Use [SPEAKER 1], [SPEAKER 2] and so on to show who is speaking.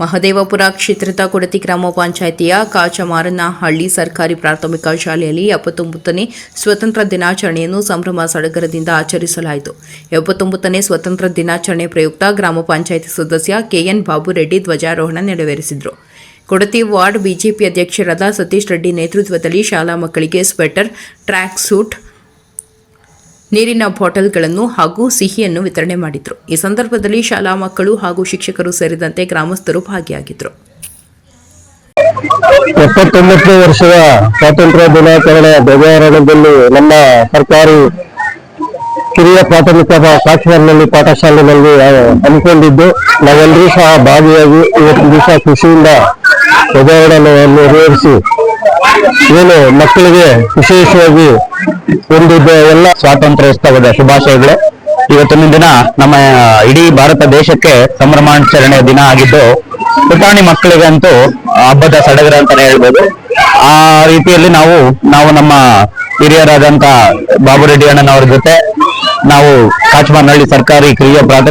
[SPEAKER 1] ಮಹದೇವಪುರ ಕ್ಷೇತ್ರದ ಕೊಡತಿ ಗ್ರಾಮ ಪಂಚಾಯಿತಿಯ ಕಾಚಮಾರನಹಳ್ಳಿ ಸರ್ಕಾರಿ ಪ್ರಾಥಮಿಕ ಶಾಲೆಯಲ್ಲಿ ಎಪ್ಪತ್ತೊಂಬತ್ತನೇ ಸ್ವತಂತ್ರ ದಿನಾಚರಣೆಯನ್ನು ಸಂಭ್ರಮ ಸಡಗರದಿಂದ ಆಚರಿಸಲಾಯಿತು. ಎಪ್ಪತ್ತೊಂಬತ್ತನೇ ಸ್ವತಂತ್ರ ದಿನಾಚರಣೆ ಪ್ರಯುಕ್ತ ಗ್ರಾಮ ಪಂಚಾಯಿತಿ ಸದಸ್ಯ ಕೆಎನ್ ಬಾಬುರೆಡ್ಡಿ ಧ್ವಜಾರೋಹಣ ನೆರವೇರಿಸಿದರು. ಕೊಡತಿ ವಾರ್ಡ್ ಬಿಜೆಪಿ ಅಧ್ಯಕ್ಷರಾದ ಸತೀಶ್ ರೆಡ್ಡಿ ನೇತೃತ್ವದಲ್ಲಿ ಶಾಲಾ ಮಕ್ಕಳಿಗೆ ಸ್ವೆಟರ್, ಟ್ರ್ಯಾಕ್ ಸೂಟ್ ನೀರಿನ ಬಾಟಲ್ಗಳನ್ನು ಹಾಗೂ ಸಿಹಿಯನ್ನು ವಿತರಣೆ ಮಾಡಿದರು. ಈ ಸಂದರ್ಭದಲ್ಲಿ ಶಾಲಾ ಮಕ್ಕಳು ಹಾಗೂ ಶಿಕ್ಷಕರು ಸೇರಿದಂತೆ ಗ್ರಾಮಸ್ಥರು ಭಾಗಿಯಾಗಿದ್ದರು
[SPEAKER 2] ಎಪ್ಪತ್ತೊಂಬತ್ತನೇ ವರ್ಷದ ಸ್ವಾತಂತ್ರ್ಯ ದಿನಾಚರಣೆ ಧ್ವಜಾರೋಹಣದಲ್ಲಿ ನಮ್ಮ ಸರ್ಕಾರಿ ಕಿರಿಯ ಪ್ರಾಥಮಿಕ ಪಾಠಶಾಲೆಯಲ್ಲಿ ಪಾಠಶಾಲೆಯಲ್ಲಿ ಹಮ್ಮಿಕೊಂಡಿದ್ದು. ನಾವೆಲ್ಲರೂ ಸಹ ಭಾಗಿಯಾಗಿ ಇವತ್ತು ದಿವಸ ಖುಷಿಯಿಂದ ಧ್ವಜಾರೋಹಣವನ್ನು ನೆರವೇರಿಸಿ, ಏನು ಮಕ್ಕಳಿಗೆ ವಿಶೇಷವಾಗಿ ಒಂದು ಎಲ್ಲ
[SPEAKER 3] ಸ್ವಾತಂತ್ರ್ಯೋತ್ಸವದ ಶುಭಾಶಯಗಳು. ಇವತ್ತಿನ ದಿನ ನಮ್ಮ ಇಡೀ ಭಾರತ ದೇಶಕ್ಕೆ ಸಂಭ್ರಮಾಚರಣೆಯ ದಿನ ಆಗಿದ್ದು, ಪುಟಾಣಿ ಮಕ್ಕಳಿಗಂತೂ ಹಬ್ಬದ ಸಡಗರ ಅಂತಾನೆ ಹೇಳ್ಬೋದು. ಆ ರೀತಿಯಲ್ಲಿ ನಾವು ನಾವು ನಮ್ಮ ಹಿರಿಯರಾದಂತ ಬಾಬುರೆಡ್ಡಿ ಅಣ್ಣನವರ ಜೊತೆ ನಾವು ಕಾಚಮಾನಹಳ್ಳಿ ಸರ್ಕಾರಿ ಕಿರಿಯ ಪ್ರಾಥಮಿಕ